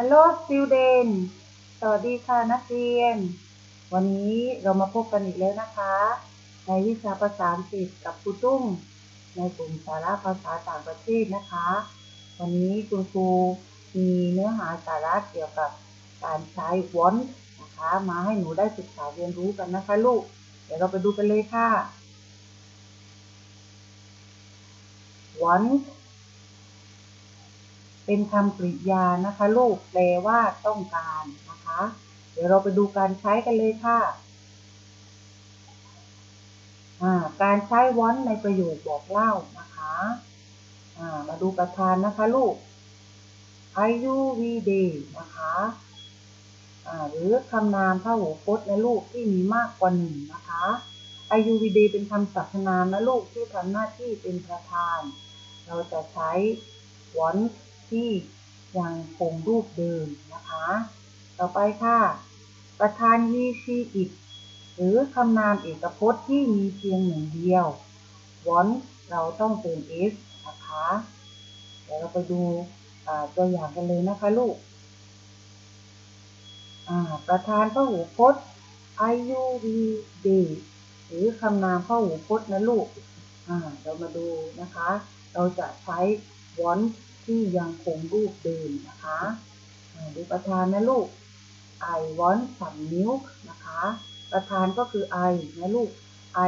Hello student สวัสดีค่ะนักเรียน วันนี้เรามาพบกันอีกแล้วนะคะ ในวิชาภาษาอังกฤษกับครูตุ้มในกลุ่มสาระภาษาต่างประเทศนะคะ วันนี้คุณครูมีเนื้อหาสาระเกี่ยวกับการใช้ want นะคะ มาให้หนูได้ศึกษาเรียนรู้กันนะคะลูก เดี๋ยวเราไปดูกันเลยค่ะ want เป็นคำกริยานะคะ ลูกแปลว่าต้องการนะคะ เดี๋ยวเราไปดูการใช้กันเลยค่ะการใช้ want ในประโยคบอกเล่านะคะมาดูประธานนะคะลูก I you we they นะคะหรือคำนามพหูพจน์นะลูกที่มีมากกว่าหนึ่งนะคะ I you we they เป็นคำสรรพนามนะลูกที่ทำหน้าที่เป็นประธาน เราจะใช้ want ที่ยังคงรูปเดิมนะคะ ต่อไปค่ะ ประธาน he she it หรือคำนามเอกพจน์ที่มีเพียงหนึ่งเดียว want เราต้องเติม s นะคะ เดี๋ยวเราไปดูตัวอย่างกันเลยนะคะลูก ประธานพหูพจน์ I you we they หรือคำนามพหูพจน์นะลูก เรามาดูนะคะ เราจะใช้ want ที่ยังคงรูปเดิมนะคะดูประธานนะลูก I want some milk นะคะ ประธานก็คือ I นะลูก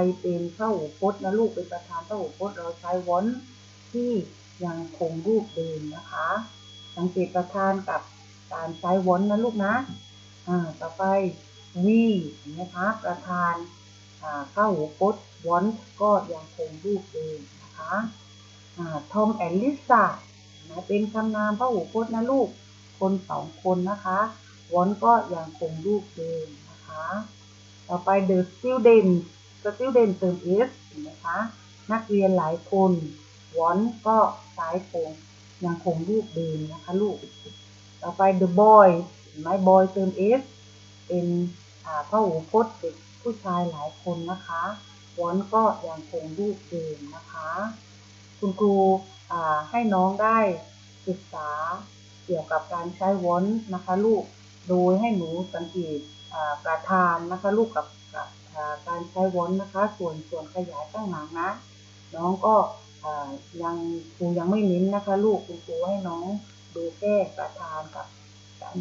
I เป็นพหูพจน์นะลูกเป็นประธานพหูพจน์เราใช้ want ที่ยังคงรูปเดิมนะคะ สังเกตประธานกับการใช้ want นะลูกนะอ่าต่อไป we นะคะประธานอ่าเข้าหูพจน์ want ก็ยังคงรูปเดิมนะคะอ่า Tom and Lisa ะเป็นคำนามพหูพจน์นะลูก คนสองคนนะคะวอนก็ยังคงรูปเดิมนะคะ ต่อไป the student student เติม s เห็นไหมคะ นักเรียนหลายคนวอนก็ใช้คงยังคงรูปเดิมนะคะลูก ต่อไป the boy เห็นไหม boy เติม s เป็นพหูพจน์เด็กผู้ชายหลายคนนะคะวอนก็ยังคงรูปเดิมนะคะ คุณครู ให้น้องได้ศึกษาเกี่ยวกับการใช้วอนนะคะลูก โดยให้หนูสังเกตประธานนะคะลูกกับการใช้วอนนะคะ ส่วนส่วนขยายตั้งหลังนะ น้องก็ยังครูยังไม่เน้นนะคะ ลูกคุณครูให้น้องดูแค่ประธานกับการ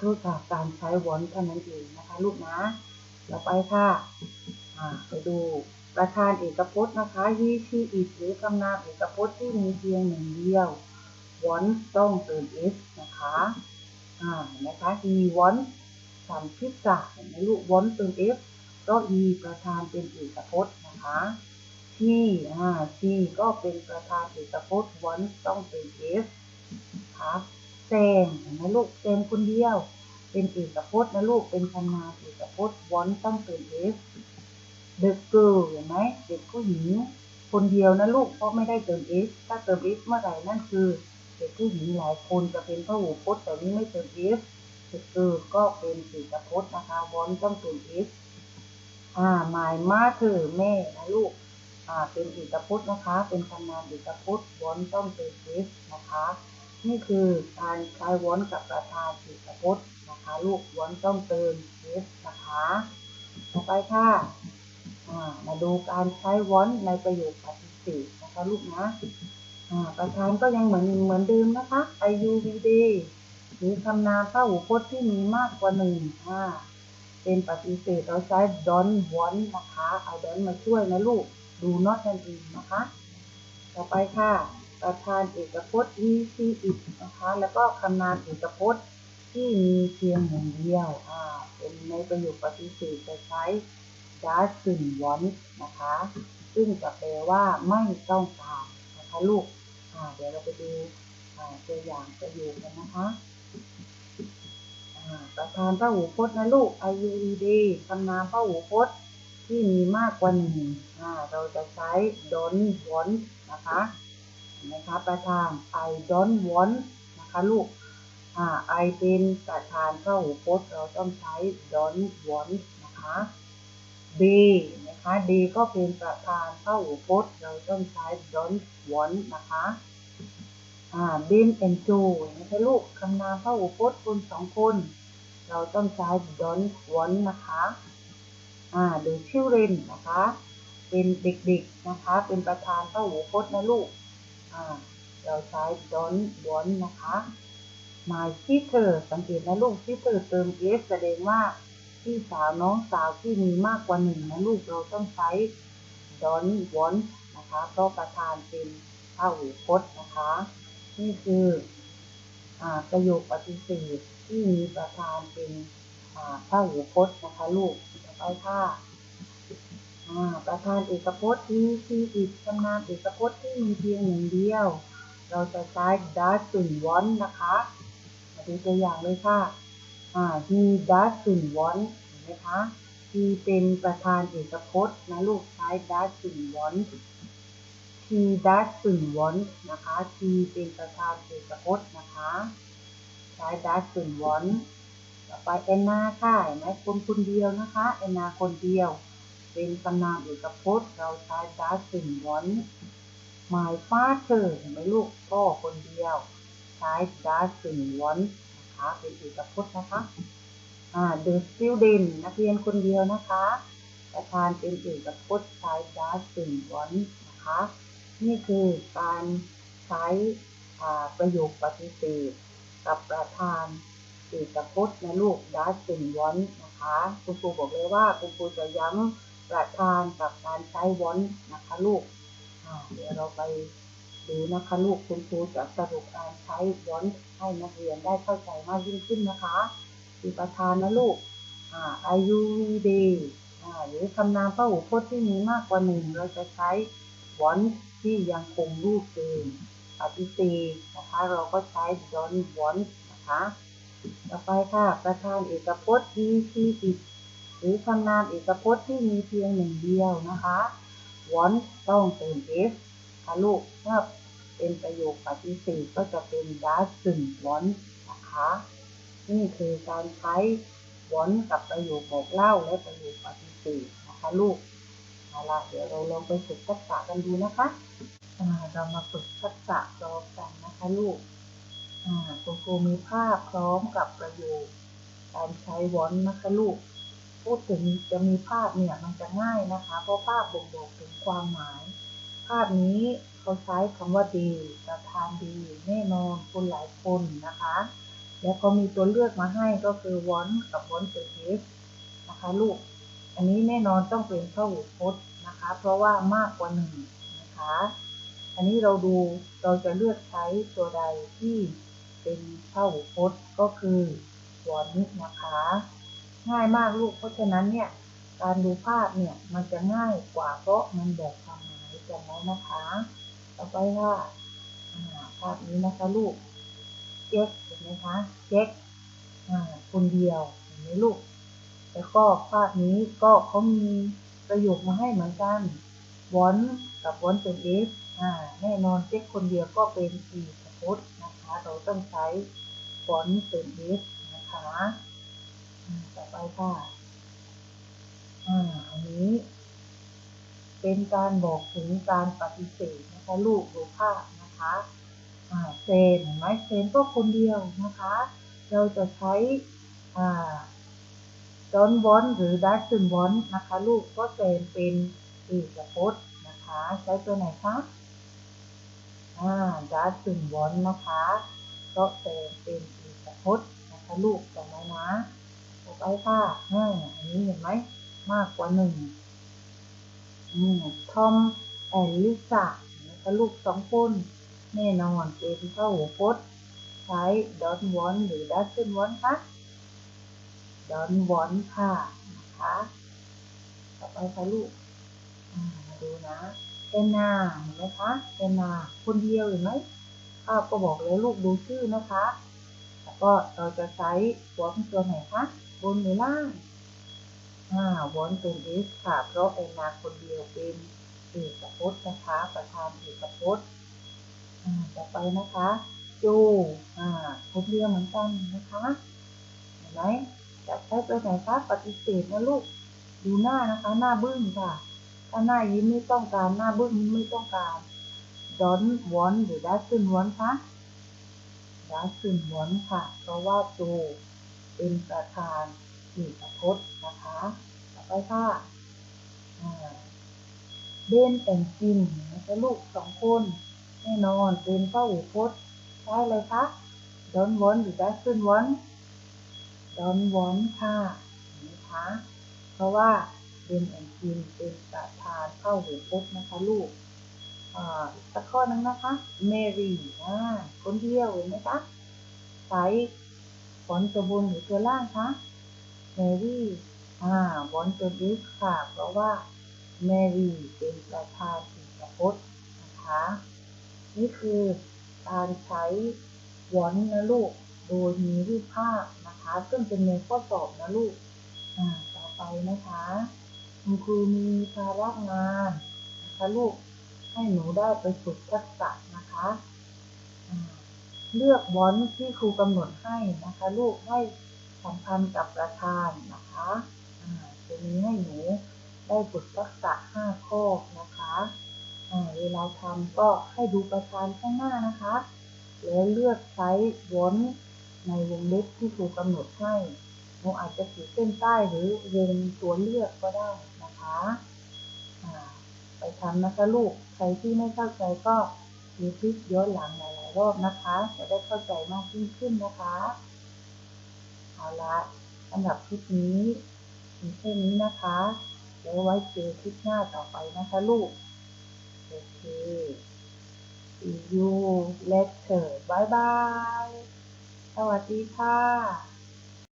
ทูตการใช้วอนเท่านั้นเองนะคะ ลูกนะต่อไปค่ะไปดู ประธานเอกพจน์นะคะ he she it หรือคำนามเอกพจน์ที่มีเพียงหนึ่งเดียว want ต้องเติม s นะคะ อ่า เห็นไหมคะ he want ทำพิซซ่าเห็นไหมลูก want เติม s ก็ he ประธานเป็นเอกพจน์นะคะ she อ่า t ก็เป็นประธานเอกพจน์ want ต้องเติม s นะคะแซมเห็นไหมลูกแซมคนเดียว เป็นเอกพจน์นะลูก เป็นคำนามเอกพจน์ want ต้องเติม s the girl เห็นไหมเด็กผู้หญิง คนเดียวนะลูกเพราะไม่ได้เติม s ถ้าเติม s เมื่อไหร่นั่นคือ เด็กผู้หญิงหลายคนจะเป็นพหูพจน์แต่นี้ไม่เติม s the girl ก็เป็นสีกพจน์นะคะวอนต้องเติม s อ่า my mother แม่นะลูกอ่าเป็นเอกพจน์นะคะ เป็นคำนามเอกพจน์วอนต้องเติม s นะคะนี่คือการใช้วอนกับประธานเอกพจน์นะคะ ลูกวอนต้องเติม s นะคะต่อไปค่ะ มาดูการใช้วอนในประโยคปฏิเสธนะคะลูกนะประธานก็ยังเหมือนเหมือนเดิมนะคะ I U V D หรือคำนามพหูพจน์ที่มีมากกว่าหนึ่งเป็นปฏิเสธเราใช้ don want นะคะ เอา don มาช่วยนะลูก do not นั่นเองนะคะ ต่อไปค่ะ ประธานเอกพจน์ he she it นะคะ แล้วก็คำนามเอกพจน์ที่มีเพียงหนึ่งเดียว อ่า เป็นในประโยคปฏิเสธจะใช้ doesn't want นะคะ ซึ่งจะแปลว่าไม่ต้องการนะคะลูกเดี๋ยวเราไปดูตัวอย่างประโยคกันนะคะประธานพระหูพจน์นะลูก I U E D คำนามพระหูพจน์ที่มีมากกว่าหนึ่งเราจะใช้ don't want นะคะนะคะประธาน I don't want นะคะลูก I เป็นประธานพระหูพจน์เราต้องใช้ don't want นะคะ D นะคะ D ก็เป็นประธานพหูพจน์ เราต้องใช้ don't want นะคะ อ่าเบนแอนโจนะคะลูกคำนามพหูพจน์คนสองคน เราต้องใช้ don't want นะคะ อ่า the children นะคะ เป็นเด็กๆ นะคะ เป็นประธานพหูพจน์นะลูก อ่า เราใช้ don't want นะคะ my sister สังเกตนะลูก sister เติม s แสดงว่า พี่สาวน้องสาวที่มีมากกว่าหนึ่งนะลูกเราต้องใช้ don't want นะคะเพราะประธานเป็นพหูพจน์นะคะ นี่คืออประโยคปฏิเสธที่มีประธานเป็นอ่าพหูพจน์นะคะ ลูกต่อไปค่ะอ่าประธานเอกพจน์ที่ที่อีกคำนามเอกพจน์ที่มีเพียงหนึ่งเดียว เราจะใช้ doesn't want นะคะมาดูตัวอย่างเลยค่ะ he doesn't want เห็นไหมคะ he เป็นประธานเอกพจน์นะลูกใช้ doesn't want he doesn't want นะคะ he เป็นประธานเอกพจน์นะคะ ใช้ doesn't want ต่อไปแอนนาค่ะเห็นไหมคนคนเดียวนะคะแอนนาคนเดียว เป็นคำนามเอกพจน์ เราใช้ doesn't want my father เห็นไหมลูกพ่อคนเดียว ใช้ doesn't want นะคะเป็นเอกพจน์นะคะอ่า the student นักเรียนคนเดียวนะคะประธานเป็นเอกพจน์ใช้ doesn't want นะคะ นี่คือการใช้ประโยคปฏิเสธกับประธานเอกพจน์นลูก doesn't want นะคะคุณครูบอกเลยว่าคุณครูจะย้ำประธานกับการใช้ want นะคะลูกเดี๋ยวเราไป ดูนะคะลูกคุณครูจะสรุปการใช้ want ให้นักเรียนได้เข้าใจมากยิ่งขึ้นนะคะคือประธานนะลูกอ่า are you day อ่าหรือคำนามพหูพจน์ที่มีมากกว่าหนึ่งเราจะใช้ want ที่ยังคงรูปเดิมปฏิเสธนะคะเราก็ใช้ don't want นะคะต่อไปค่ะประธานเอกพจน์ he she it หรือคำนามเอกพจน์ที่มีเพียงหนึ่งเดียวนะคะ want ต้องเติม s คะลูกถ้าเป็นประโยคปฏิเสธก็จะเป็น doesn't want นะคะ นี่คือการใช้ want กับประโยคบอกเล่าและประโยคปฏิเสธนะคะลูกเอาละเดี๋ยวเราลองไปฝึกทักษะกันดูนะคะอ่าเรามาฝึกทักษะพร้อมกันนะคะลูกอ่าคุณครูมีภาพพร้อมกับประโยค การใช้วอนนะคะลูก พูดถึงจะมีภาพเนี่ยมันจะง่ายนะคะ เพราะภาพบ่งบอกถึงความหมาย ภาพนี้เขาใช้คำว่าดีประธานดีแน่นอนคนหลายคนนะคะ แล้วเขามีตัวเลือกมาให้ก็คือวอนกับวอนเซอร์เสนะคะลูก อันนี้แน่นอนต้องเป็นพหูพจน์นะคะ เพราะว่ามากกว่าหนึ่งนะคะ อันนี้เราดูเราจะเลือกใช้ตัวใดที่เป็นพหูพจน์ก็คือวอนนะคะ ง่ายมากลูกเพราะฉะนั้นเนี่ยการดูภาพเนี่ยมันจะง่ายกว่าเพราะมันบอกค วามหมายจำไว้นะคะ ต่อไปค่ะอ่าภาพนี้นะคะลูกเจ๊กเห็นไหมคะเจ๊กคนเดียวเห็นไหมลูก แล้วก็ภาพนี้ก็เขามีประโยคมาให้เหมือนกันวอนกับวอนเป็นเอสอ่าแน่นอนเจ๊กคนเดียวก็เป็นอีกพจน์นะคะ เราต้องใช้วอนเป็นเอสนะคะต่อไปค่ะอ่าอันนี้ เป็นการบอกถึงการปฏิเสธนะคะลูกดูภาพนะคะเซนเห็นไหมเซนก็คนเดียวนะคะ เราจะใช้อ่า don't want หรือ doesn't want นะคะลูกก็เซนเป็นเอกพจน์นะคะ ใช้ตัวไหนคะอ่า doesn't want นะคะก็เซนเป็นเอกพจน์นะคะลูกจำไว้นะต่อไปค่ะอ่าอันนี้เห็นไหมมากกว่าหนึ่ง ทอมแอนลิซ่านะคะลูกสองคนแน่นอนเป็นพหูพจน์ใช้ don't want หรือ doesn't want คะ don't want ค่ะนะคะต่อไปค่ะลูกมาดูนะเอนนาเห็นไหมคะเอนนาคนเดียวเห็นไหมภาพก็บอกแล้วลูกดูชื่อนะคะ แล้วก็เราจะใช้หัวเป็นตัวไหนคะบนหรือล่าง อ่าวอนเป็น s ค่ะ เพราะเอนนาคนเดียวเป็นเอกพจน์นะคะ ประธานเอกพจน์อ่าต่อไปนะคะจูอ่าคนเดียวเหมือนกันนะคะ เห็นไหมจะใช้ตัวไหนคะปฏิเสธนะลูก ดูหน้านะคะ หน้าบึ้งค่ะ ถ้าหน้ายิ้มไม่ต้องการ หน้าบึ้งยิ้มไม่ต้องการ don't want หรือ doesn't want คะ doesn't want ค่ะ เพราะว่าโจเป็นประธาน เอกพจน์นะคะต่อไปค่ะเบนแต่งจินนะคะลูกสองคนแน่นอนเป็นพหูพจน์ใช่เลยคะ don't want หรือ doesn't want don't want ค่ะนะคะเพราะว่าเบนแอนจินเป็นประธานเข้าหูพจน์นะคะลูกอีกสักข้อนึงนะคะ Mary อ่คนเดียวเห็นไหมคะใช้ผลตัวบนหรือตัวล่างคะ Mary อ่าบนตัวดิสค่ะ เพราะว่า Mary เป็นประธานสิกพจน์นะคะ นี่คือการใช้วอนนะลูก โดยมีรูปภาพนะคะ ซึ่งเป็นในข้อสอบนะลูก อ่า ต่อไปนะคะคุณครูมีภาระงานนะคะลูก ให้หนูได้ไปฝึกทักษะนะคะเลือกวอนที่ครูกำหนดให้นะคะ ลูกให้ สัมพันกับประธานนะคะตัวนี้ให้หนูได้ฝึกทักษะ5ข้อนะคะเวลาทำก็ให้ดูประธานข้างหน้านะคะ แล้วเลือกใช้วนในวงเล็บที่ครูกำหนดให้หนูอาจจะขีดเส้นใต้หรือวงตัวเลือกก็ได้นะคะไปทำนะคะลูก ใครที่ไม่เข้าใจก็ดูคลิปย้อนหลังหลายๆรอบนะคะ จะได้เข้าใจมากยิ่งขึ้นนะคะ เอาละสำหรับคลิปนี้เป็นแค่นี้นะคะเดี๋ยวไว้เจอคลิปหน้าต่อไปนะคะลูก โอเค see you later bye bye สวัสดีค่ะ